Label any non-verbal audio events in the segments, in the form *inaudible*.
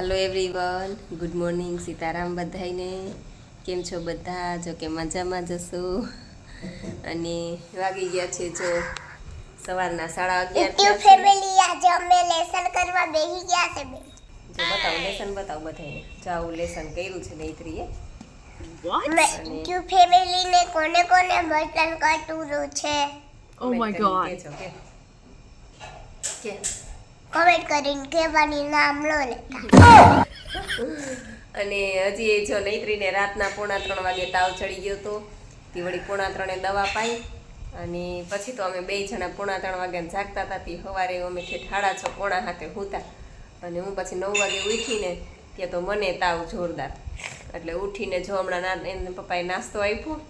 Hello everyone good morning Sitaram બધાઈને કેમ છો બધા? જો કે મજામાં જશો અને વાગી ગયા છે જો સવારના સાડા અગિયાર. ફેમિલી આજે અમે લેસન કરવા બેસી ગયા છે બે જો બતાવો લેસન બતાવો બધાને જો આવું લેસન કર્યું છે નૈત્રીએ મેં યુટ્યુબ ફેમિલી ને કોને કોને બટન કટુરું છે? Oh કે કમેન્ટ કરીને કહેવાની નામ લો ને. અને હજી એ જો નૈત્રીને રાતના પોણા ત્રણ વાગે તાવ ચડી ગયો હતો તે વળી પોણા ત્રણે દવા પાઈ અને પછી તો અમે બે જણા પોણા ત્રણ વાગ્યાને જાગતા હતા, તે સવારે અમે ઠેઠ છો પોણા હાથે હોતા. અને હું પછી નવ વાગે ઉઠીને, ત્યાં તો મને તાવ જોરદાર. એટલે ઉઠીને જો હમણાં એને પપ્પાએ નાસ્તો આપ્યો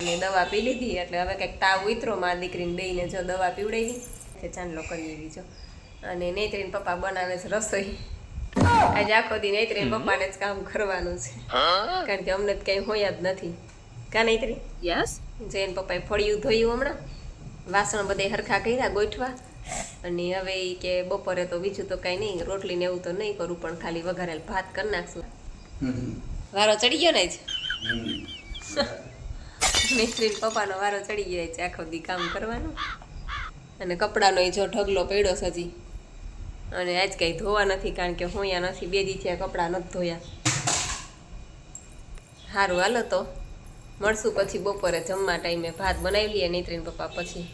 અને દવા પી લીધી, એટલે હવે કંઈક તાવ ઉતરો મારા દીકરીને બેયને જો દવા પીવડાવી. તે ચાંદલો કરી એવી જો. અને નૈત્રીને પપ્પા બનાવે છે રસોઈ. આજે આખો દી નૈત્રી પપ્પાને જ કામ કરવાનું છે. કારણ કે અમને કઈ હોય જ નથી. કા નૈત્રી? યસ. જૈન પપ્પાએ ફળિયું ધોયું હમણાં. વાસણ બધે હરખા કર્યા ગોઠવા. અને હવે કે બપોરે તો બીજું તો કાંઈ નહીં રોટલી ને એવું તો નહીં કરું પણ ખાલી વઘારેલ ભાત કરી નાખશું. વારો ચડી ગયો ને જ મિસ્ત્રી પપ્પાનો વારો ચડી ગયો છે આખો દી કામ કરવાનું. અને કપડાનો એ જો ઢગલો પડ્યો છે હજી. અને આજ કંઈ ધોવા નથી કારણ કે હું અહીંયા નથી બે દીથી કપડાં નથી ધોયા. સારું હાલો તો. મળશું પછી બપોરે જમવા ટાઈમે. ભાત બનાવી લઈએ નૈત્રીન પપ્પા પછી.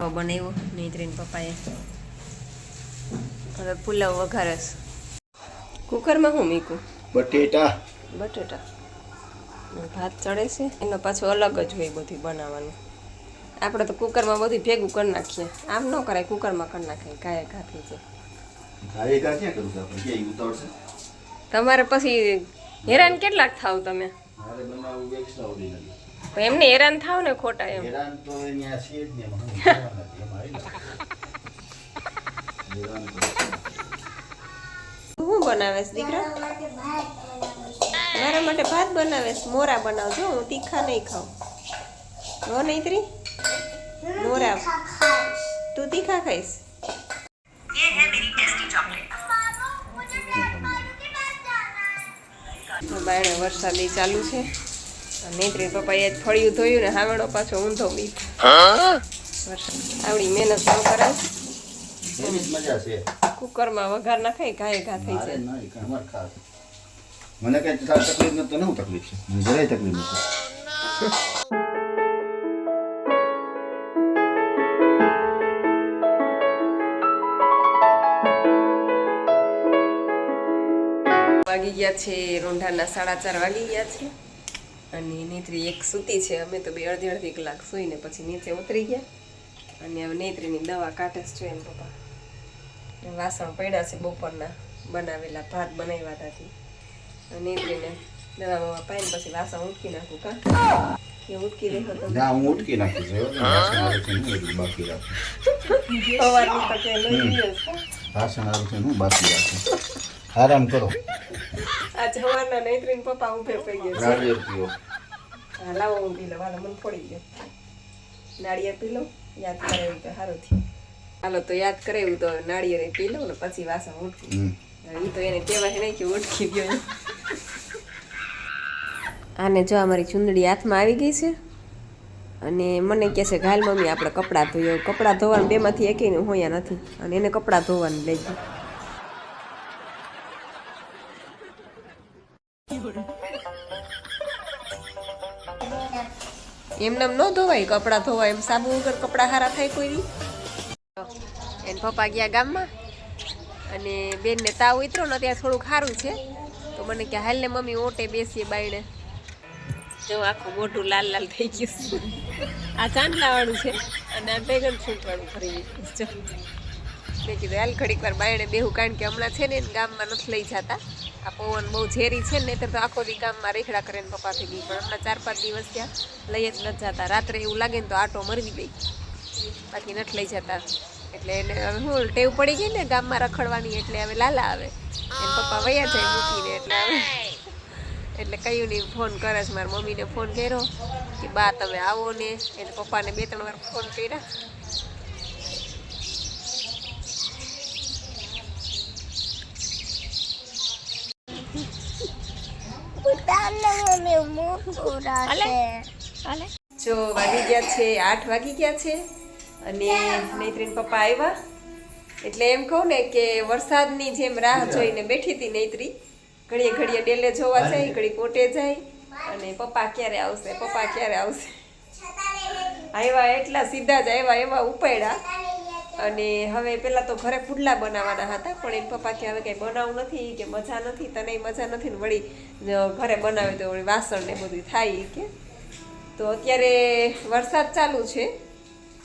હવે બનાવ્યો નૈત્રીન પપ્પાએ. હવે પુલાવ વઘારસ કુકરમાં હું મીકું બટેટા. બટેટા. ભાત ચડે છે એનો પાછો અલગ જ હોય બધું બનાવવાનું. આપણે તો કુકરમાં બધું ભેગું કરી નાખીએ. આમ ન કરાય કુકરમાં કરી નાખીએ ગાય કરું છું તમારે પછી હેરાન કેટલાક થાવ તમે? એમને હેરાન થાવ ને ખોટા એમ. હેરાન તો અહીંયા જ ને *laughs* શું બનાવેશ દીકરા? મારા માટે ભાત બનાવેશ મોરા બનાવજો હું તીખા નહીં ખાઉં. હો નૈત્રી મોરા તું તીખા ખાઈશ? બાયણે વરસાદી ચાલુ છે. નેત્રી પપ્પાએ જ ફળિયું ધોયું ને હાવડો પાછો ઊંધો બી આવડી મહેનત ન કરાય. છે. કુકરમાં વઘાર નાખાય ઘાય ઘા થઈ જાય. મને કઈ તકલીફ તો નહીં તકલીફ છે. મને જરાય તકલીફ નથી. *laughs* ગયા છે રોંઢાના સાડા ચાર વાગી ગયા છે. અને નેત્રી એક સૂતી છે. અમે તો બે અડધી અડધી કલાક સૂઈને પછી નીચે ઉતરી ગયા. અને હવે નેત્રીની દવા કાઢે છે એમ પપ્પા. વાસણ પડ્યા છે બપોરના. બનાવેલા ભાત બનાવ્યા અને નેત્રીને દવામાં પાઈને પછી વાસણ ઉટકી નાખું કા? ઉટકી દેખો તો ના હું ઉટકી નાખી છે વાસણ આવે છે હું બાકી રાખું. સવારની તો લઈ લઈએ વાસણ આવે છે હું બાકી રાખું. આરામ કરો. આ જવાના નેત્રીને પપ્પા ઊભે પડી ગયા નાળિયેર પીઓ હા લાવો હું પી હાલો મને પડી ગયો નાળિયેર પી લો યાદ કરે એવું તો સારું થયું. હાલો તો યાદ કરે એવું તો નાળિયેર પી લઉં ને પછી વાસણ ઉઠી એ તો એને કહેવાય નહીં કે ઉઠકી ગયો આને જો અમારી ચુંદડી હાથમાં આવી ગઈ છે અને મને કહે છે ઘાલ મમ્મી આપણે કપડાં ધોયો કપડાં ધોવાનું બેમાંથી એકેય હોયા નથી અને એને કપડાં ધોવાનું લઈ ગયું. એમને ન ધોવાય, કપડાં ધોવાય એમ સાબુ વગર કપડાં સારા થાય કોઈ એને પપ્પા ગયા ગામમાં અને બેનને તાવ ઉતરો ને ત્યાં થોડુંક સારું છે. તો મને કે હાલ ને મમ્મી ઓટે બેસીએ બાયણે. જો આખું મોઢું લાલ લાલ થઈ ગયું છે. આ ચાંદલાવાળું છે અને આ બેગન ફ્રૂટવાળું ફરી જો મેં કીધું, હાલ ઘડીક વાર બાયણે બેહું, કારણ કે હમણાં છે ને ગામમાં નથી લઈ જતા. આ પવન બહુ ઝેરી છે ને તો આખો દી ગામમાં રેખડા કરીને પપ્પા થઈ ગઈ પણ હમણાં ચાર પાંચ દિવસ ત્યાં લઈ જ નથી જતા. રાત્રે એવું લાગે ને તો આટો મરવી દઈ બાકી નથી લઈ જતા. એટલે એને હવે હું ટેવ પડી ગઈ ને ગામમાં રખડવાની, એટલે હવે લાલા આવે. એને પપ્પા વયા જાય મૂકીને, એટલે હવે એટલે કયું નહીં ફોન કરે છે. મારા મમ્મીને ફોન કર્યો કે, બા, તમે આવો ને. એને પપ્પાને બે ત્રણ વાર ફોન કર્યા. જો વાગી ગયા છે, આઠ વાગી ગયા છે અને નૈત્રીન પપ્પા આવ્યા. એટલે એમ કહું ને કે વરસાદની જેમ રાહ જોઈને બેઠી હતી નૈત્રી ઘડીએ ઘડીએ ડેલે જોવા જાય, ઘડી કોટે જાય અને પપ્પા ક્યારે આવશે, પપ્પા ક્યારે આવશે? આવ્યા એટલા સીધા જ આવ્યા, એવા ઉપાડ્યા. અને હવે પેલા તો ઘરે પુડલા બનાવવાના હતા પણ એમ પપ્પા કે હવે કઈ બનાવું નથી કે મજા નથી તને મજા નથી ને વળી ઘરે બનાવે તો વળી વાસણ ને બધું થાય કે. તો અત્યારે વરસાદ ચાલુ છે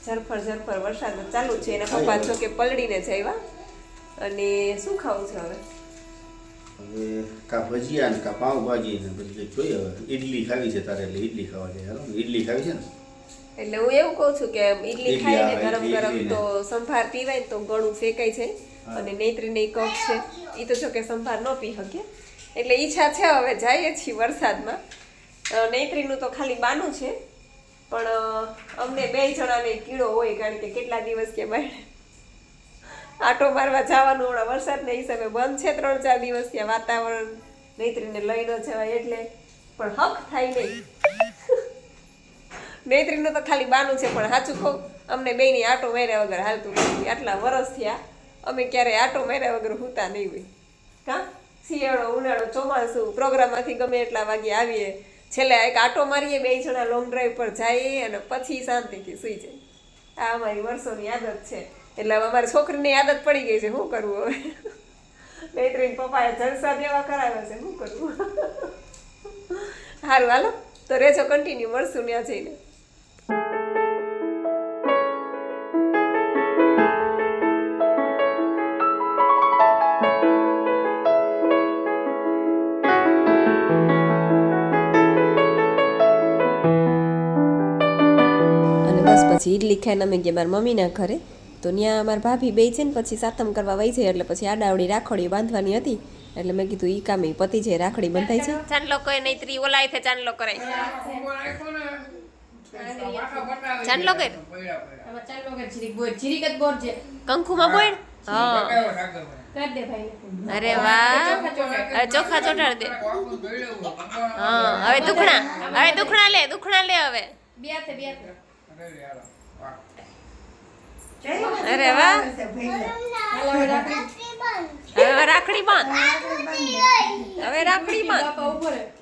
ઝરફર ઝરફર વરસાદ ચાલુ છે એના પપ્પા જો કે પલળીને જઈવા અને શું ખાવું છે હવે? હવે કા ભજીયા ને કા પાવભાજી ને પછી જોઈએ હવે. ઈડલી ખાવી છે તારે એટલે ઈડલી ખાવા જાય. હાલો ઈડલી ખાવી છે ને? એટલે હું એવું કહું છું કે ઈડલી ખાઈને આવે, ગરમ ગરમ તો સંભાર પીવાય ને તો ગળું ફેંકાય જાય અને નૈત્રીને કફ છે. એ તો જો કે સંભાર ન પી શકે. એટલે ઈચ્છા છે હવે જઈએ છીએ વરસાદમાં. નૈત્રીનું તો ખાલી બાનું છે. પણ અમને બે જણાને કીડો હોય કારણ કે કેટલા દિવસ કે બહાર આટો મારવા જવાનું હમણાં વરસાદના હિસાબે બંધ છે ત્રણ ચાર દિવસ ત્યાં વાતાવરણ. નૈત્રીને લઈ ન જવાય એટલે. પણ હક થાય નહીં. નૈત્રીનું તો ખાલી બાનું છે, પણ સાચું કહું, અમને બેની આટો માર્યા વગર હાલતું નથી. આટલા વરસ થયા, અમે ક્યારેય આટો માર્યા વગર હુતા નહીં હોય. કા શિયાળો, ઉનાળો, ચોમાસું, પ્રોગ્રામમાંથી ગમે એટલા વાગે આવીએ. છેલ્લે એક આટો મારીએ, બે જણા લોંગ ડ્રાઈવ પર જઈએ અને પછી શાંતિથી સુઈ જાય આ અમારી વર્ષોની આદત છે. એટલે અમારી છોકરીની આદત પડી ગઈ છે, શું કરવું હવે? નૈત્રીન પપ્પાએ જલસા દેવા કરાવ્યા છે, શું કરવું? સારું હાલો. તો રેજો કન્ટિન્યુ મળશું ત્યાં જઈને. પછી ઈડલી ખાઈને અમે ગયા મારા મમ્મીના ઘરે. તો ત્યાં અમારા ભાભી બે છે ને પછી સાતમ કરવા વહી જાય એટલે પછી આડાવડી રાખડી બાંધવાની હતી. એટલે મેં કીધું ઈ કામ પતિ છે રાખડી બંધાય છે. ચાંદલો કોઈ ત્રી ઓલાય છે ચાંદલો કરાય ચાંદલો કર આમાં ચાલો જીરીક બોલ જીરીક જ બોલ છે. કંકુમાં બોલ હા. કર દે ભાઈ અરે વાહ. ચોખા ચોટાડ દે. હા. હવે દુખણા. હવે દુખણા લે દુખણા લે હવે. બે હાથે અરે વાહ. હવે રાખડી હવે રાખડી બાંધ. હવે રાખડી બાંધ.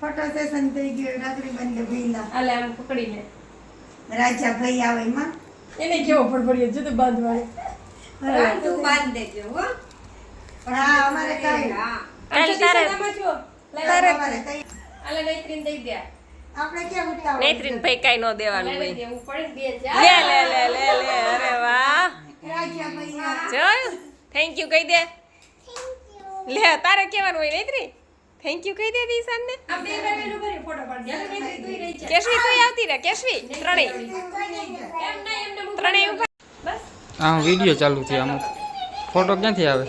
ફોટો સેશન થઈ ગયું બંધ ભઈલા. હાલે આમ પકડીને. રાજા ભાઈ આવે એમાં. એને કેવો ફડફડીએ જુદું બાંધવાનું તું બાંધ દેજો હો. પણ આ અમારે કઈ કાલ તારે છો? તારે કઈ હાલે દઈ દે. આપણે કેમ ઉતાવળ નૈત્રીન ભાઈ કઈ નો દેવાનું હાલે હોય. દઈ દે હું પડે બે લે લે લે લે લે અરે વાહ. રાજા ભાઈ થેન્ક યુ કહી દે. લે તારે કેવાનું હોય નૈત્રી? થેન્ક યુ કહી દે દીશાન ને આ તુંય કેશવી તું આવતી રહે. કેશવી ત્રણેય. ત્રણેય ઊભા. બસ. હા વિડિયો ચાલુ છે આમાં. ફોટો ક્યાંથી આવે.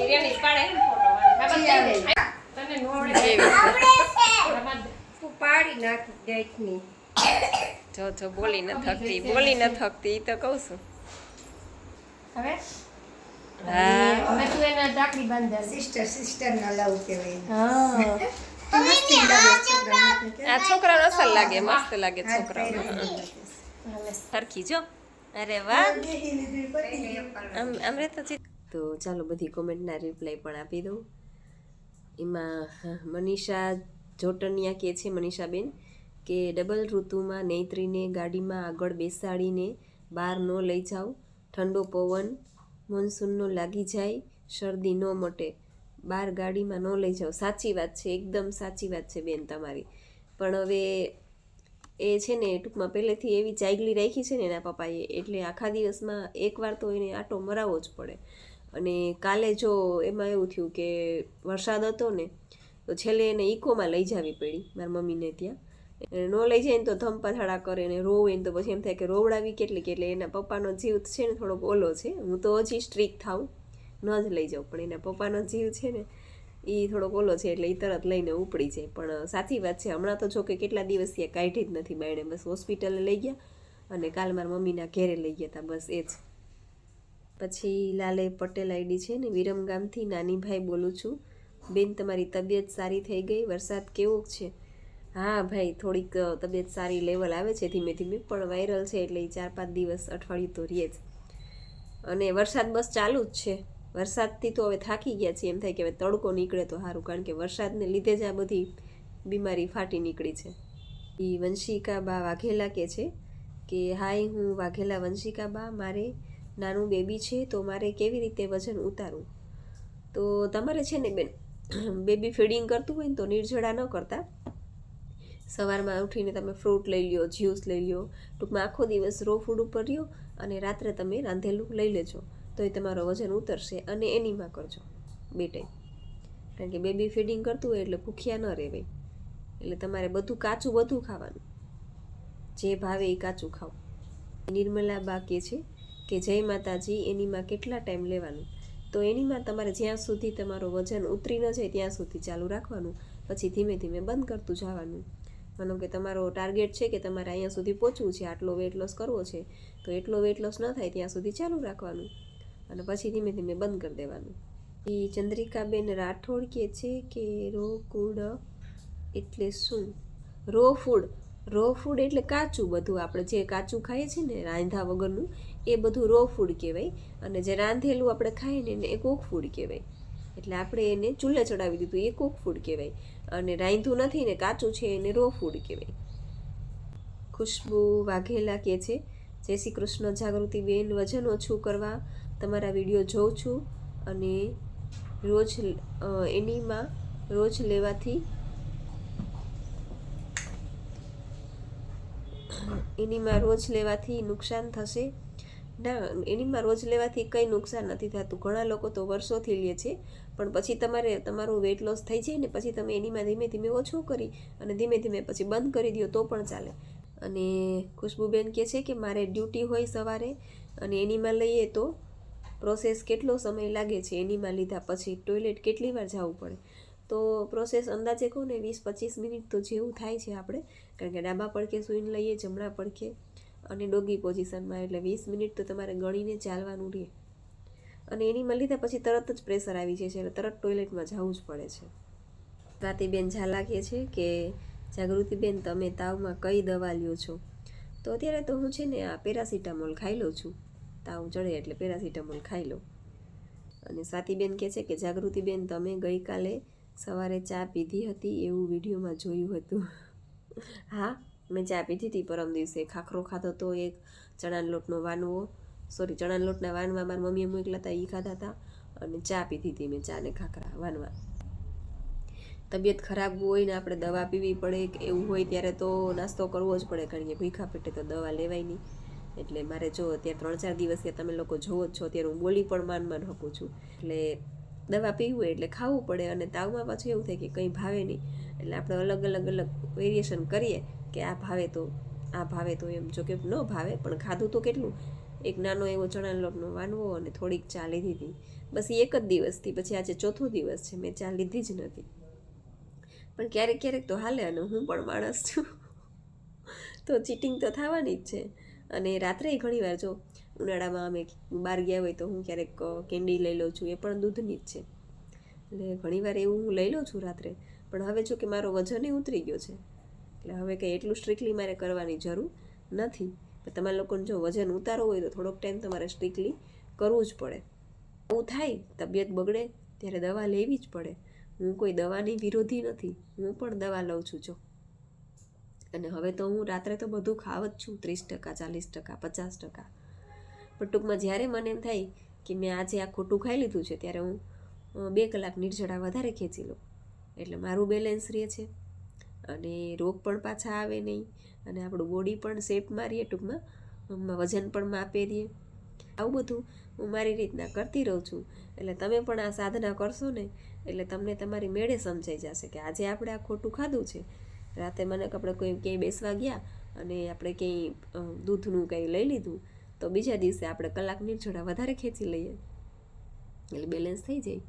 જો જો બોલી ન થકતી બોલી ન થકતી તો કહું છું. હવે? હા. હવે તું એને રાખડી બાંધ સિસ્ટર સિસ્ટર ના લવ કહેવાય હા. આ છોકરાનો અસર લાગે મસ્ત લાગે હાથ છોકરા સરખી જો અરે વાહ છે તો ચાલો બધી કોમેન્ટના રિપ્લાય પણ આપી દઉં એમાં હા, મનીષા જોટનિયા કહે છે મનીષાબેન કે ડબલ ઋતુમાં નૈત્રીને ગાડીમાં આગળ બેસાડીને બહાર ન લઈ જાઓ ઠંડો પવન મોન્સૂનનો લાગી જાય શરદી ન મટે બહાર ગાડીમાં ન લઈ જાઓ. સાચી વાત છે, એકદમ સાચી વાત છે બેન તમારી. પણ હવે એ છે ને, ટૂંકમાં પહેલેથી એવી ચાઇગલી રાખી છે ને એના પપ્પાએ, એટલે આખા દિવસમાં એકવાર તો એને આટો મરાવવો જ પડે. અને કાલે જો એમાં એવું થયું કે વરસાદ હતો ને, તો છેલ્લે એને ઇકોમાં લઈ જવી પડી, મારા મમ્મીને ત્યાં. ન લઈ જાય ને તો ધમપછાડા કરે ને રોવે ને તો પછી એમ થાય કે રોવડાવી કેટલી કેટલી એના પપ્પાનો જીવ છે ને થોડોક ઓલો છે. હું તો હજી સ્ટ્રીક થાઉં. ન જ લઈ જાઉં. પણ એના પપ્પાનો જીવ છે ને એ થોડોક ઓલો છે એટલે એ તરત લઈને ઉપડી જાય. પણ સાચી વાત છે, હમણાં તો જો કે કેટલા દિવસ ત્યાં કાઢી જ નથી બાયણે. બસ હોસ્પિટલે લઈ ગયા અને કાલ મારા મમ્મીના ઘેરે લઈ ગયા હતા બસ એ જ. પછી લાલે પટેલ આઈડી છે ને વિરમગામથી નાનીભાઈ બોલું છું. બેન, તમારી તબિયત સારી થઈ ગઈ? વરસાદ કેવો છે? હા ભાઈ, થોડીક તબિયત સારી લેવલ આવે છે ધીમે ધીમે, પણ વાયરલ છે એટલે ચાર પાંચ દિવસ અઠવાડિયું તો રહે જ. અને વરસાદ બસ ચાલુ જ છે. વરસાદથી તો હવે થાકી ગયા છીએ. એમ થાય કે હવે તડકો નીકળે તો સારું, કારણ કે વરસાદને લીધે જ આ બધી બીમારી ફાટી નીકળી છે. એ વંશિકા બા વાઘેલા કે છે કે, હાય, હું વાઘેલા વંશિકા બા, મારે નાનું બેબી છે, તો મારે કેવી રીતે વજન ઉતારવું? તો તમારે છે ને બેન, બેબી ફીડિંગ કરતું હોય ને તો નિર્જળા ન કરતા. સવારમાં ઉઠીને તમે ફ્રૂટ લઈ લ્યો, જ્યુસ લઈ લ્યો, ટૂંકમાં આખો દિવસ રો ફૂડ ઉપર રહ્યો અને રાત્રે તમે રાંધેલું લઈ લેજો. તો એ તમારો વજન ઉતરશે અને એનીમાં કરજો બે ટાઈમ. કારણ કે બેબી ફીડિંગ કરતું હોય એટલે ભૂખ્યા ન રહેવાય એટલે તમારે બધું કાચું બધું ખાવાનું. જે ભાવે એ કાચું ખાવું નિર્મલા બા કહે છે કે જય માતાજી, એનીમાં કેટલા ટાઈમ લેવાનું? તો એનીમાં તમારે જ્યાં સુધી તમારું વજન ઉતરી ન જાય ત્યાં સુધી ચાલુ રાખવાનું, પછી ધીમે ધીમે બંધ કરતું જવાનું. માનો કે તમારો ટાર્ગેટ છે કે તમારે અહીંયા સુધી પહોંચવું છે, આટલો વેટ લોસ કરવો છે, તો એટલો વેટ લોસ ન થાય ત્યાં સુધી ચાલુ રાખવાનું. અને પછી ધીમે ધીમે બંધ કરી દેવાનું. એ ચંદ્રિકાબેન રાઠોડ કહે છે કે રો કુડ એટલે શું રો ફૂડ. રો ફૂડ એટલે કાચું બધું આપણે જે કાચું ખાઈએ છીએ ને રાંધા વગરનું, એ બધું રો ફૂડ કહેવાય. અને જે રાંધેલું આપણે ખાઈએ ને એને એ કૂક ફૂડ કહેવાય. એટલે આપણે એને ચૂલે ચડાવી દીધું, એ કૂક ફૂડ કહેવાય. અને રાંધું નથી ને કાચું છે, એને રો ફૂડ કહેવાય. ખુશ્બુ વાઘેલા કહે છે જય શ્રી કૃષ્ણ જાગૃતિ બેન, વજન ઓછું કરવા તમારા વીડિયો જોઉં છું અને રોજ એનીમાં રોજ લેવાથી એનીમાં રોજ લેવાથી નુકસાન થશે. ના, એનીમાં રોજ લેવાથી કંઈ નુકસાન નથી થતું. ઘણા લોકો તો વર્ષોથી લે છે, પણ પછી તમારે, તમારું વેટ લોસ થઈ જાય ને, પછી તમે એનીમાં ધીમે ધીમે ઓછું કરી અને ધીમે ધીમે પછી બંધ કરી દો તો પણ ચાલે. અને ખુશ્બુબેન કહે છે કે મારે ડ્યુટી હોય સવારે અને એનીમાં લઈએ તો પ્રોસેસ કેટલો સમય લાગે છે એનીમાં લીધા પછી ટોયલેટ કેટલી વાર જવું પડે? તો પ્રોસેસ અંદાજે કહું ને વીસ પચીસ મિનિટ તો જેવું થાય છે આપણે. કારણ કે ડાબા પડખે સૂઈને લઈએ, જમણા પડખે અને ડોગી પોઝિશનમાં. એટલે વીસ મિનિટ તો તમારે ગણીને ચાલવાનું રહે. અને એનીમાં લીધા પછી તરત જ પ્રેશર આવી જાય છે. એટલે તરત ટોયલેટમાં જવું જ પડે છે. સ્વાતિબેન ઝાલા કહે છે કે જાગૃતિબેન, તમે તાવમાં કઈ દવા લ્યો છો? તો અત્યારે તો હું છે ને આ પેરાસિટામોલ ખાઈ લઉં છું. તાવ ચડે એટલે પેરાસિટામોલ ખાઈ લઉં અને સ્વાતિબેન કહે છે કે, જાગૃતિબેન, તમે ગઈકાલે સવારે ચા પીધી હતી એવું વિડીયોમાં જોયું હતું. *laughs* હા, મેં ચા પીધી હતી, પરમ દિવસે ખાખરો ખાધો તો એક ચણાના લોટનો વાનવો સોરી ચણાના લોટના વાનવા મારી મમ્મીએ મોકલા હતા એ ખાધા હતા અને ચા પીધી હતી મેં, ચા ને ખાખરા વાનવા. તબિયત ખરાબ હોય ને આપણે દવા પીવી પડે કે એવું હોય ત્યારે તો નાસ્તો કરવો જ પડે, કારણ કે ભૂખા પેટે તો દવા લેવાય નહીં. એટલે મારે જો અત્યારે ત્રણ ચાર દિવસ ત્યાં તમે લોકો જોવો છો ત્યારે હું બોલી પણ માન માન શકું છું. એટલે દવા પીવું હોય એટલે ખાવું પડે અને તાવમાં પાછું એવું થાય કે કંઈ ભાવે નહીં. એટલે આપણે અલગ અલગ અલગ વેરિએશન કરીએ કે આ ભાવે તો, આ ભાવે તો એમ. જો કે ન ભાવે, પણ ખાધું તો કેટલું? એક નાનો એવો ચણા લોટનો વાનવો અને થોડીક ચા લીધી હતી. બસ એક જ દિવસથી, પછી આજે ચોથો દિવસ છે, મેં ચા લીધી જ નથી. પણ ક્યારેક ક્યારેક તો હાલે અને હું પણ માણસ છું. તો ચીટિંગ તો થવાની જ છે. અને રાત્રે ઘણી વાર જો ઉનાળામાં અમે બહાર ગયા હોય તો હું ક્યારેક કેન્ડી લઈ લઉં છું, એ પણ દૂધની જ છે. એટલે ઘણીવાર એવું હું લઈ લઉં છું રાત્રે. પણ હવે જો કે મારો વજન એ ઉતરી ગયો છે. એટલે હવે કંઈ એટલું સ્ટ્રિકલી મારે કરવાની જરૂર નથી. તમારા લોકોને જો વજન ઉતારવું હોય તો થોડોક ટાઈમ તમારે સ્ટ્રિકલી કરવું જ પડે. આવું થાય, તબિયત બગડે, ત્યારે દવા લેવી જ પડે. હું કોઈ દવાની વિરોધી નથી, હું પણ દવા લઉં છું, જો. અને હવે તો હું રાત્રે તો બધું ખાવ જ છું, ત્રીસ ટકા, ચાલીસ ટકા, પચાસ ટકા. પણ ટૂંકમાં જ્યારે મને એમ થાય કે મેં આજે આ ખોટું ખાઈ લીધું છે, ત્યારે હું બે કલાક નિર્જળા વધારે ખેંચી લઉં. એટલે મારું બેલેન્સ રહે છે. અને રોગ પણ પાછા આવે નહીં. અને આપણું બોડી પણ શેપમાં રહીએ ટૂંકમાં વજન પણ માપે રહીએ. આવું બધું હું મારી રીતના કરતી રહું છું. એટલે તમે પણ આ સાધના કરશો ને એટલે તમને તમારી મેળે સમજાઈ જશે કે આજે આપણે આ ખોટું ખાધું છે. રાતે મને આપણે કોઈ ક્યાંય બેસવા ગયા અને આપણે ક્યાંય દૂધનું કંઈ લઈ લીધું, તો બીજા દિવસે આપણે કલાક નિર્જોડા વધારે ખેંચી લઈએ. એટલે બેલેન્સ થઈ જાય.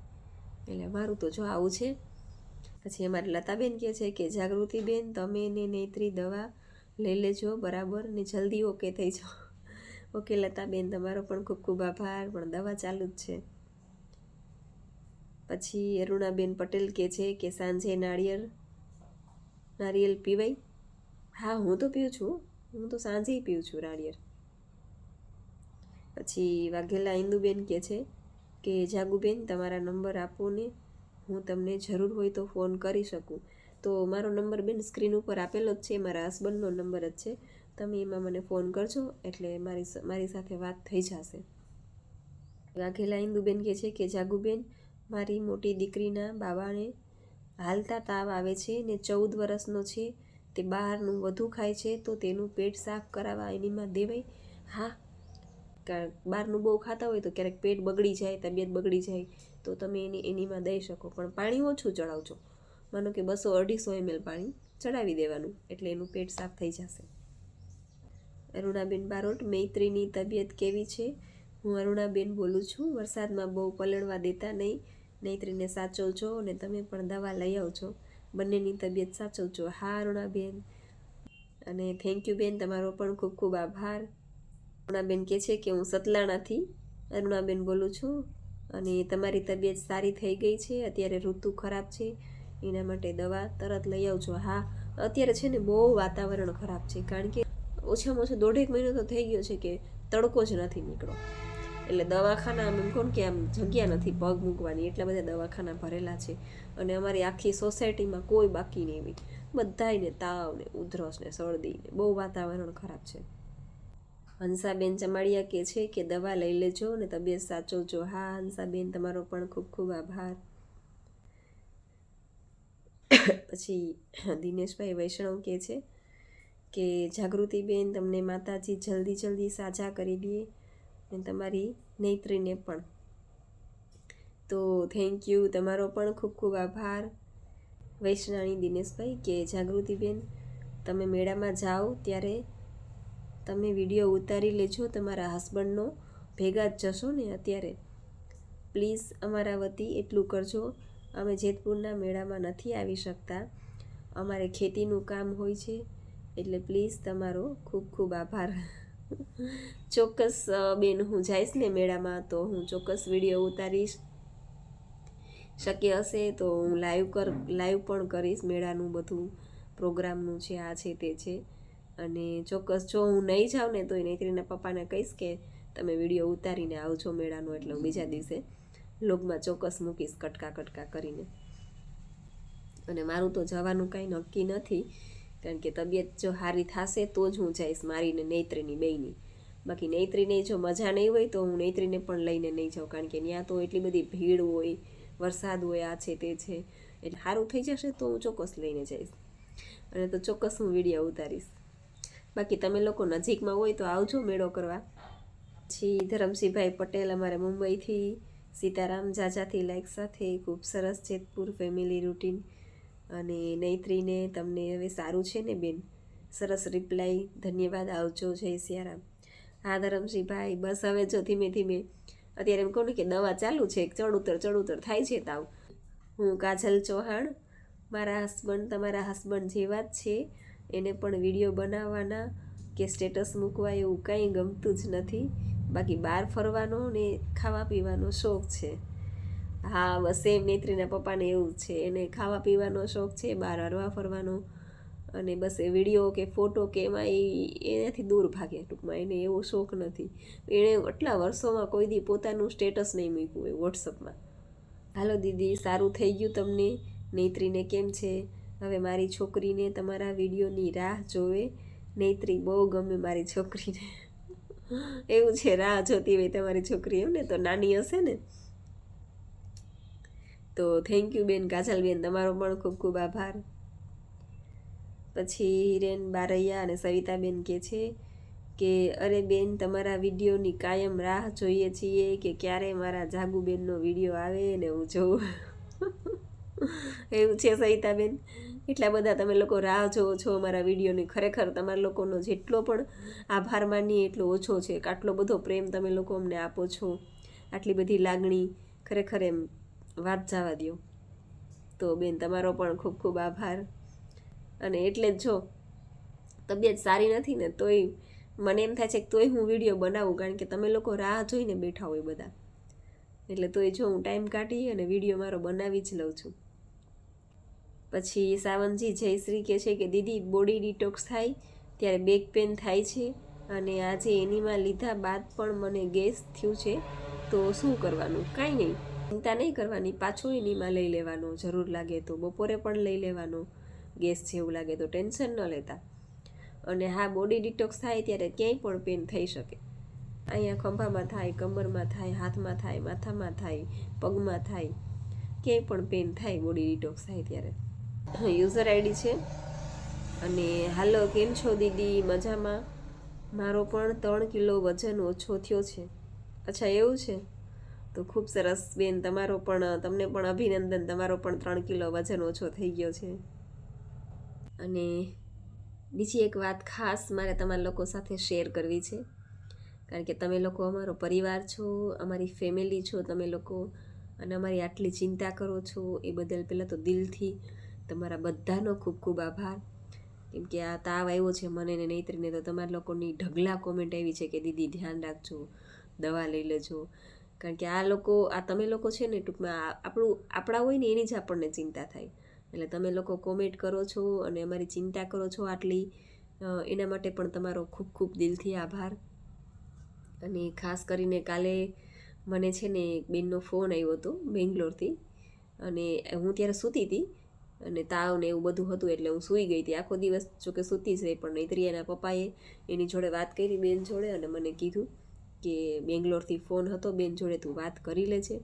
એટલે મારું તો જો આવું છે. પછી અમારી લતાબેન કહે છે કે જાગૃતિબેન તમે ને નેત્રી દવા લઈ લેજો, બરાબર? ને જલ્દી ઓકે થઈ જાઓ. *laughs* ઓકે લતાબેન, તમારો પણ ખૂબ ખૂબ આભાર, પણ દવા ચાલુ જ છે. પછી અરુણાબેન પટેલ કહે છે કે સાંજે નાળિયેર, નારિયેલ પીવાય. હા, હું તો પીઉં છું. હું તો સાંજે પીઉં છું નાળિયેર. પછી વાઘેલા ઇન્દુબેન કહે છે કે, જાગુબેન, તમારા નંબર આપો ને. હું તમને જરૂર હોય તો ફોન કરી શકું. તો મારો નંબર બેન સ્ક્રીન ઉપર આપેલો જ છે. મારા હસબન્ડનો નંબર જ છે. તમે એમાં મને ફોન કરજો, એટલે મારી મારી સાથે વાત થઈ જશે. વાઘેલા ઇન્દુબેન કહે છે કે, જાગુબેન મારી મોટી દીકરીના બાબાને હાલતા તાવ આવે છે ને ચૌદ વર્ષનો છે, તે બહારનું વધુ ખાય છે, તો તેનું પેટ સાફ કરાવવા એનીમાં દેવાય. હા બહારનું બહુ ખાતા હોય તો ક્યારેક પેટ બગડી જાય, તબિયત બગડી જાય, તો તમે એની એનીમાં દઈ શકો. પણ પાણી ઓછું ચડાવજો. માનો કે બસો અઢીસો એમએલ પાણી ચડાવી દેવાનું, એટલે એનું પેટ સાફ થઈ જશે. અરુણાબેન બારોટ, મૈત્રીની તબિયત કેવી છે? હું અરુણાબેન બોલું છું. વરસાદમાં બહુ પલળવા દેતા નહીં. મૈત્રીને સાચવજો અને તમે પણ દવા લઈ આવજો. બંનેની તબિયત સાચવજો. હા, અરુણાબેન. અને થેન્ક યુ બેન. તમારો પણ ખૂબ ખૂબ આભાર. અરુણાબેન કહે છે કે હું સતલાણાથી અરુણાબેન બોલું છું અને તમારી તબિયત સારી થઈ ગઈ છે. અત્યારે ઋતુ ખરાબ છે. એના માટે દવા તરત લઈ આવજો. હા, અત્યારે છે ને બહુ વાતાવરણ ખરાબ છે. કારણ કે ઓછામાં ઓછો દોઢેક મહિનો તો થઈ ગયો છે કે તડકો જ નથી નીકળો એટલે દવાખાના આમ એમ કોણ કે આમ જગ્યા નથી પગ મૂકવાની, એટલા બધા દવાખાના ભરેલા છે. અને અમારી આખી સોસાયટીમાં કોઈ બાકી નહીં એવી. બધાયને તાવ ને ઉધરસ ને શરદી ને બહુ વાતાવરણ ખરાબ છે. હંસાબેન ચમાડિયા કહે છે કે દવા લઈ લેજો અને તબિયત સાચવજો હા, હંસાબેન, તમારો પણ ખૂબ ખૂબ આભાર. પછી દિનેશભાઈ વૈષ્ણવ કહે છે કે જાગૃતિબેન, તમને માતાજી જલ્દી જલ્દી સાજા કરી દે. અને તમારી નેત્રીને પણ. તો થેન્ક યુ તમારો પણ ખૂબ ખૂબ આભાર. વૈષ્ણાણી દિનેશભાઈ કે જાગૃતિબેન, તમે મેળામાં જાઓ ત્યારે તમે વીડિયો ઉતારી લેજો, તમારા હસબન્ડનો ભેગા જ જશો ને અત્યારે. પ્લીઝ અમારા વતી એટલું કરજો. અમે જેતપુરના મેળામાં નથી આવી શકતા. અમારે ખેતીનું કામ હોય છે. એટલે પ્લીઝ તમારો ખૂબ ખૂબ આભાર. ચોક્કસ બેન, હું જઈશ ને મેળામાં તો હું ચોક્કસ વીડિયો ઉતારીશ. શક્ય હશે તો હું લાઈવ કર, લાઈવ પણ કરીશ મેળાનું બધું, પ્રોગ્રામનું છે આ છે તે છે. અને ચોક્કસ જો હું નહીં જાઉં ને તો એ નૈત્રીના પપ્પાને કહીશ કે તમે વીડિયો ઉતારીને આવજો મેળાનો એટલે હું બીજા દિવસે લોગમાં ચોક્કસ મૂકીશ કટકા કટકા કરીને. અને મારું તો જવાનું કાંઈ નક્કી નથી. કારણ કે તબિયત જો સારી થશે તો જ હું જઈશ મારીને નૈત્રીની બેયની. બાકી નૈત્રીને જો મજા નહીં હોય તો હું નૈત્રીને પણ લઈને નહીં જાઉં, કારણ કે ત્યાં તો એટલી બધી ભીડ હોય, વરસાદ હોય, આ છે તે છે. એટલે સારું થઈ જશે તો હું ચોક્કસ લઈને જઈશ. અને તો ચોક્કસ હું વીડિયો ઉતારીશ. બાકી તમે લોકો નજીકમાં હોય તો આવજો મેળો કરવા. પછી ધરમસિંહભાઈ પટેલ અમારે મુંબઈથી, સીતારામ, જાજાથી લાઈક સાથે, ખૂબ સરસ જેતપુર ફેમિલી રૂટીન અને નૈત્રીને તમને હવે સારું છે ને, બેન? સરસ રિપ્લાય ધન્યવાદ આવજો, જય સિયારામ. હા ધરમસિંહભાઈ બસ હવે જો ધીમે ધીમે. અત્યારે એમ કહું ને કે દવા ચાલુ છે ચડ ઉતર ચડ ઉતર થાય છે તાવ. હું કાજલ ચૌહાણ, મારા હસબન્ડ તમારા હસબન્ડ જેવા જ છે. એને પણ વીડિયો બનાવવાના, કે સ્ટેટસ મૂકવા એવું કાંઈ ગમતું જ નથી. બાકી બહાર ફરવાનો ને ખાવા પીવાનો શોખ છે. હા, બસ સેમ નેત્રીના પપ્પાને એવું છે. એને ખાવા પીવાનો શોખ છે, બહાર હરવા ફરવાનો. અને બસ એ વીડિયો કે ફોટો કે એમાં એ, એનાથી દૂર ભાગે ટૂંકમાં. એને એવો શોખ નથી. એણે આટલા વર્ષોમાં કોઈ દી પોતાનું સ્ટેટસ નહીં મૂક્યું એ વોટ્સઅપમાં હાલો દીદી, સારું થઈ ગયું તમને? નૈત્રીને કેમ છે? હવે મારી છોકરીને તમારા વિડીયોની રાહ જોવે? નૈત્રી, બહુ ગમે મારી છોકરીને. *laughs* એવું છે, રાહ જોતી હોય તમારી છોકરી. એમ ને તો નાની હશે ને. તો થેન્ક યુ બેન, કાજલબેન, તમારો પણ ખૂબ ખૂબ આભાર. પછી હિરેન બારૈયા અને સવિતાબેન કહે છે કે, અરે બેન, તમારા વિડીયોની કાયમ રાહ જોઈએ છીએ કે ક્યારે મારા જાગુબેનનો વીડિયો આવે ને હું જોઉં. એવું છે સવિતાબેન? એટલા બધા તમે લોકો રાહ જોવો છો અમારા વિડીયોની. ખરેખર તમારા લોકોનો જેટલો પણ આભાર માનીએ એટલો ઓછો છે આટલો બધો પ્રેમ તમે લોકો અમને આપો છો. આટલી બધી લાગણી ખરેખર એમ વાત જવા દો તો બેન, તમારો પણ ખૂબ ખૂબ આભાર. અને એટલે જ જો, તબિયત સારી નથી ને તોય મને એમ થાય છે કે તોય હું વીડિયો બનાવું, કારણ કે તમે લોકો રાહ જોઈને બેઠા હોય બધા. એટલે તોય જો હું ટાઈમ કાઢી અને વીડિયો મારો બનાવી જ લઉં છું. પછી સાવનજી જયશ્રી કહે છે કે દીદી, બોડી ડિટોક્સ થાય, ત્યારે બેક પેન થાય છે અને આજે એનીમાં લીધા બાદ પણ મને ગેસ થયું છે. તો શું કરવાનું? કાંઈ નહીં. ચિંતા નહીં કરવાની, પાછો એનીમાં લઈ લેવાનો, જરૂર લાગે તો બપોરે પણ લઈ લેવાનો, ગેસ જેવું લાગે તો ટેન્શન ન લેતા. અને હા બોડી ડિટોક્સ થાય ત્યારે ક્યાંય પણ પેન થઈ શકે. અહીંયા ખંભામાં થાય, કમરમાં થાય, હાથમાં થાય, માથામાં થાય, પગમાં થાય, ક્યાંય પણ પેન થાય બોડી ડિટોક્સ થાય ત્યારે. યુઝર આઈડી છે. અને હાલો, કેમ છો દીદી? મજામાં? મારો પણ ત્રણ કિલો વજન ઓછો થયો છે. અચ્છા, એવું છે? તો ખૂબ સરસ. બેન, તમારો પણ, તમને પણ અભિનંદન. તમારો પણ ત્રણ કિલો વજન ઓછો થઈ ગયો છે. અને બીજી એક વાત ખાસ મારે તમારા લોકો સાથે શેર કરવી છે. કારણ કે તમે લોકો અમારો પરિવાર છો, અમારી ફેમિલી છો, તમે લોકો અને અમારી આટલી ચિંતા કરો છો, એ બદલ પહેલાં તો દિલથી તમારા બધાનો ખૂબ ખૂબ આભાર. કેમ કે આ તાવ આવ્યો છે મને ને નહીતરીને તો તમારા લોકોની ઢગલા કોમેન્ટ આવી છે કે, દીદી, ધ્યાન રાખજો, દવા લઈ લેજો. કારણ કે આ લોકો, આ તમે લોકો છે ને ટૂંકમાં આપણું, આપણા હોય ને એની જ આપણને ચિંતા થાય. એટલે તમે લોકો કોમેન્ટ કરો છો અને અમારી ચિંતા કરો છો આટલી એના માટે પણ તમારો ખૂબ ખૂબ દિલથી આભાર. અને ખાસ કરીને કાલે મને છે ને એક બેનનો ફોન આવ્યો હતો બેંગ્લોરથી. અને હું ત્યારે સૂતી હતી અને તાવ ને એવું બધું હતું એટલે હું સૂઈ ગઈ હતી. આખો દિવસ જોકે સૂતી જ પણ નહીતરી એના પપ્પાએ એની જોડે વાત કરી બેન જોડે અને મને કીધું કે બેંગ્લોરથી ફોન હતો, બેન જોડે તું વાત કરી લેજે.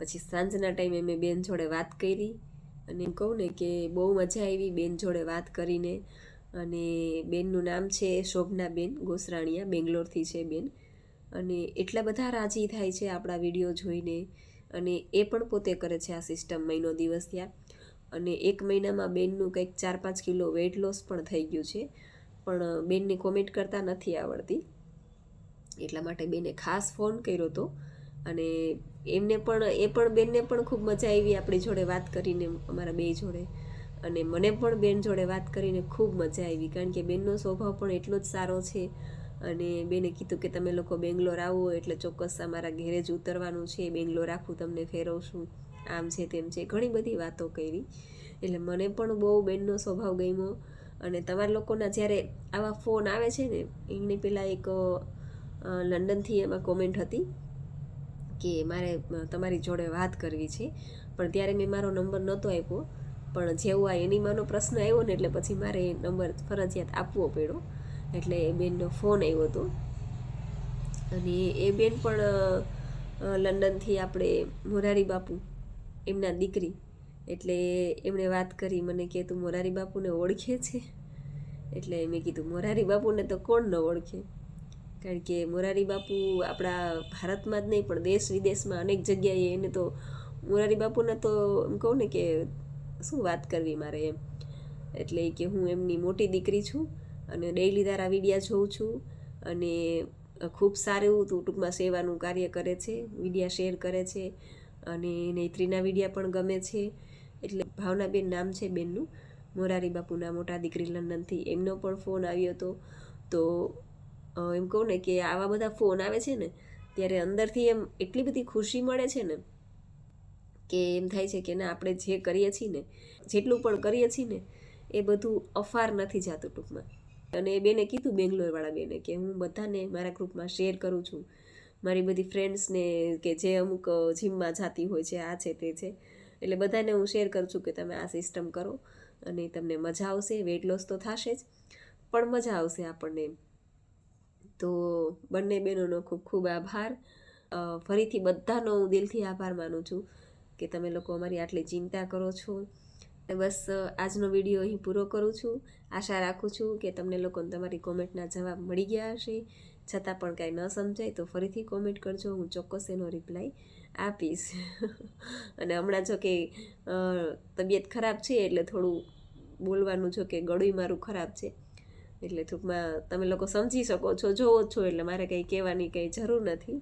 પછી સાંજના ટાઈમે મેં બેન જોડે વાત કરી અને એમ કહું ને કે બહુ મજા આવી બેન જોડે વાત કરીને. અને બેનનું નામ છે શોભનાબેન ગોસરાણીયા, બેંગ્લોરથી છે બેન. અને એટલા બધા રાજી થાય છે આપણા વીડિયો જોઈને. અને એ પણ પોતે કરે છે આ સિસ્ટમ મહિનો દિવસ થયા. અને એક મહિનામાં બેનનું કંઈક ચાર પાંચ કિલો વેઇટ લોસ પણ થઈ ગયું છે. પણ બેનને કોમેન્ટ કરતાં નથી આવડતી. એટલા માટે બેને ખાસ ફોન કર્યો હતો અને એમને પણ, એ પણ બેનને પણ ખૂબ મજા આવી આપણી જોડે વાત કરીને, અમારા બે જોડે. અને મને પણ બેન જોડે વાત કરીને ખૂબ મજા આવી, કારણ કે બેનનો સ્વભાવ પણ એટલો જ સારો છે. અને બેને કીધું કે તમે લોકો બેંગ્લોર આવો, એટલે ચોક્કસ અમારા ઘેરે જ ઉતરવાનું છે, બેંગ્લોર આખું તમને ફેરવશું. આમ છે તેમ છે, ઘણી બધી વાતો કરી. એટલે મને પણ બહુ બેનનો સ્વભાવ ગમ્યો. અને તમારા લોકોના જ્યારે આવા ફોન આવે છે ને, એની પહેલાં એક લંડનથી એમાં કોમેન્ટ હતી કે મારે તમારી જોડે વાત કરવી છે. પણ ત્યારે મેં મારો નંબર નહોતો આપ્યો. પણ જેવો આ એનીમાનો પ્રશ્ન આવ્યો ને એટલે પછી મારે એ નંબર ફરજિયાત આપવો પડ્યો. એટલે એ બેનનો ફોન આવ્યો હતો. અને એ બેન પણ લંડનથી આપણે મોરારી બાપુ, એમના દીકરી, એટલે એમણે વાત કરી, મને કે તું મોરારી બાપુને ઓળખે છે? એટલે મેં કીધું, મોરારી બાપુને તો કોણ ન ઓળખે? કારણ કે મોરારી બાપુ આપણા ભારતમાં જ નહીં, પણ દેશ વિદેશમાં અનેક જગ્યાએ એને તો મોરારી બાપુને તો એમ કહું ને કે શું વાત કરવી મારે એમ. એટલે કે હું એમની મોટી દીકરી છું અને ડેઈલી તારા વિડીયા જોઉં છું અને ખૂબ સારું તું ટૂંકમાં સેવાનું કાર્ય કરે છે, વિડીયા શેર કરે છે અને નૈત્રીના વિડીયા પણ ગમે છે. એટલે ભાવનાબેન નામ છે બેનનું, મોરારી બાપુના મોટા દીકરી લંડનથી એમનો પણ ફોન આવ્યો હતો. તો એમ કહું ને કે આવા બધા ફોન આવે છે ને, ત્યારે અંદરથી એમ એટલી બધી ખુશી મળે છે ને, કે એમ થાય છે કે ના, આપણે જે કરીએ છીએ ને, જેટલું પણ કરીએ છીએ ને, એ બધું અફાર નથી જાતું ટૂંકમાં. અને એ બેને કીધું, બેંગ્લોરવાળા બેને, કે હું બધાને મારા ગ્રુપમાં શેર કરું છું. મારી બધી ફ્રેન્ડ્સને કે જે અમુક જીમમાં જાતી હોય છે, આ છે, તે છે, એટલે બધાને હું શેર કરું છું કે તમે આ સિસ્ટમ કરો અને તમને મજા આવશે વેટ લોસ તો થશે જ, પણ મજા આવશે આપણને એમ. તો બંને બહેનોનો ખૂબ ખૂબ આભાર. ફરીથી બધાનો હું દિલથી આભાર માનું છું કે તમે લોકો અમારી આટલી ચિંતા કરો છો. બસ આજનો વીડિયો અહીં પૂરો કરું છું. આશા રાખું છું કે તમને લોકોને તમારી કોમેન્ટના જવાબ મળી ગયા હશે. છતાં પણ કાંઈ ન સમજાય તો ફરીથી કોમેન્ટ કરજો, હું ચોક્કસ એનો રિપ્લાય આપીશ. અને હમણાં જો કે તબિયત ખરાબ છે એટલે થોડું બોલવાનું જો કે ગળું મારું ખરાબ છે. એટલે ટૂંકમાં તમે લોકો સમજી શકો છો, જોવો છો, એટલે મારે કંઈ કહેવાની કંઈ જરૂર નથી.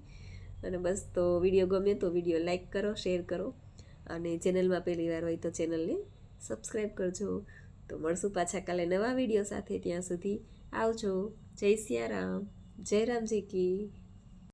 અને બસ તો વીડિયો ગમે તો વીડિયો લાઈક કરો, શેર કરો. અને ચેનલમાં પહેલી વાર હોય તો ચેનલને સબસ્ક્રાઈબ કરજો. તો મળશું પાછા કાલે નવા વીડિયો સાથે ત્યાં સુધી. આવજો. જય સિયારામ. જય રામજી કી.